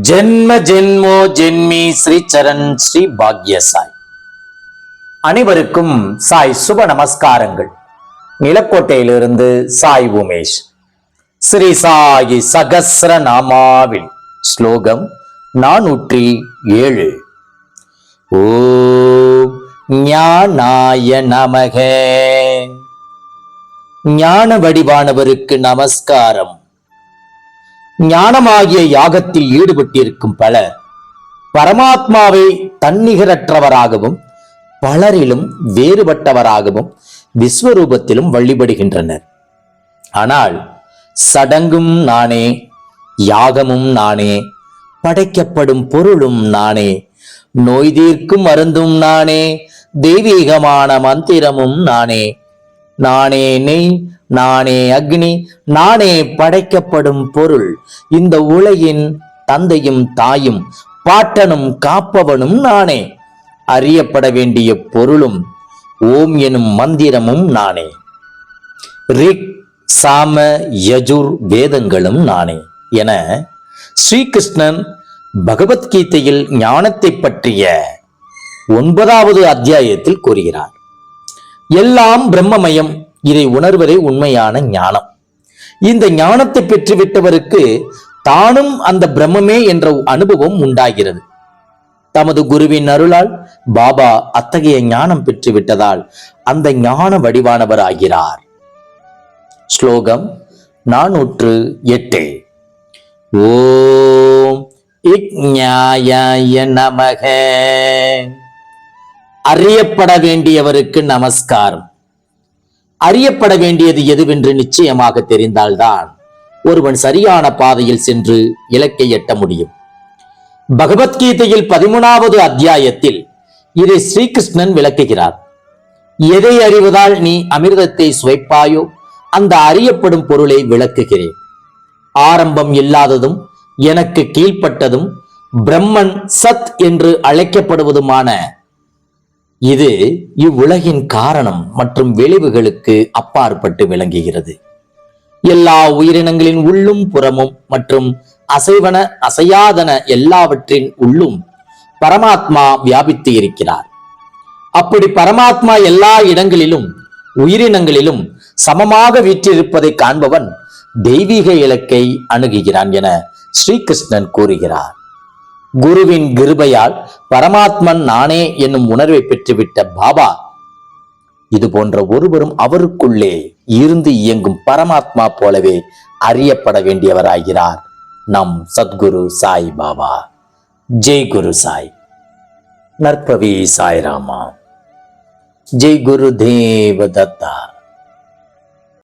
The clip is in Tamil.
ஜென்ம ஜென்மோ ஜென்மி ஸ்ரீ சரண் ஸ்ரீ பாக்ய சாய். அனைவருக்கும் சாய் சுப நமஸ்காரங்கள். நிலக்கோட்டையிலிருந்து சாய் உமேஷ். ஸ்ரீ சாயி சகஸ்ர நாமாவில். ஸ்லோகம் நானூற்றி ஏழு. ஓ ஞானாய நமக. ஞான வடிவானவருக்கு நமஸ்காரம். ஞானமாகிய யாகத்தில் ஈடுபட்டிருக்கும் பலர் பரமாத்மாவை தன்னிகரற்றவராகவும் பலரிலும் வேறுபட்டவராகவும் விஸ்வரூபத்திலும் வழிபடுகின்றனர். ஆனால் சடங்கும் நானே யாகமும் நானே படைக்கப்படும் பொருளும் நானே நோய் தீர்க்கும் மருந்தும் நானே தெய்வீகமான மந்திரமும் நானே நானே நெய் நானே அக்னி நானே படைக்கப்படும் பொருள். இந்த உலகின் தந்தையும் தாயும் பாட்டனும் காப்பவனும் நானே. அறியப்பட வேண்டிய பொருளும் ஓம் எனும் மந்திரமும் நானே. ரிக் சாம யஜுர் வேதங்களும் நானே. என ஸ்ரீகிருஷ்ணன் பகவத்கீதையில் ஞானத்தை பற்றிய ஒன்பதாவது அத்தியாயத்தில் கூறுகிறார் எல்லாம் பிரம்மமயம். இதை உணர்வதே உண்மையான ஞானம். இந்த ஞானத்தை பெற்றுவிட்டவருக்கு தானும் அந்த பிரம்மமே என்ற அனுபவம் உண்டாகிறது. தமது குருவின் அருளால் பாபா அத்தகைய ஞானம் பெற்றுவிட்டதால் அந்த ஞான வடிவானவர் ஆகிறார் ஸ்லோகம் நானூற்று எட்டு. ஓம் இக்ஞாய நமக. அறியப்பட வேண்டியவருக்கு நமஸ்காரம். அறியப்பட வேண்டியது எதுவென்று நிச்சயமாக தெரிந்தால்தான் ஒருவன் சரியான பாதையில் சென்று இலக்கை எட்ட முடியும். பகவத்கீதையில் பதிமூணாவது அத்தியாயத்தில் இதை ஸ்ரீகிருஷ்ணன் விளக்குகிறார். எதை அறிவதால் நீ அமிர்தத்தை சுவைப்பாயோ அந்த அறியப்படும் பொருளை விளக்குகிறேன். ஆரம்பம் இல்லாததும் எனக்கு கீழ்ப்பட்டதும் பிரம்மன் சத் என்று அழைக்கப்படுவதுமான இது இவ்வுலகின் காரணம் மற்றும் விளைவுகளுக்கு அப்பாற்பட்டு விளங்குகிறது. எல்லா உயிரினங்களின் உள்ளும் புறமும் மற்றும் அசைவன அசையாதன எல்லாவற்றின் உள்ளும் பரமாத்மா வியாபித்து இருக்கிறார் அப்படி பரமாத்மா எல்லா இடங்களிலும் உயிரினங்களிலும் சமமாக வீற்றிருப்பதை காண்பவன் தெய்வீக இலக்கை அணுகுகிறான் என ஸ்ரீகிருஷ்ணன் கூறுகிறார். குருவின் கிருபையால் பரமாத்மன் நானே என்னும் உணர்வை பெற்றுவிட்ட பாபா. இது போன்ற ஒருவரும் அவருக்குள்ளே இருந்து இயங்கும் பரமாத்மா போலவே அறியப்பட வேண்டியவராகிறார் நம் சத்குரு சாய் பாபா. ஜெய் குரு சாய். நற்பவி சாய்ராமா. ஜெய் குரு தேவ தத்தா.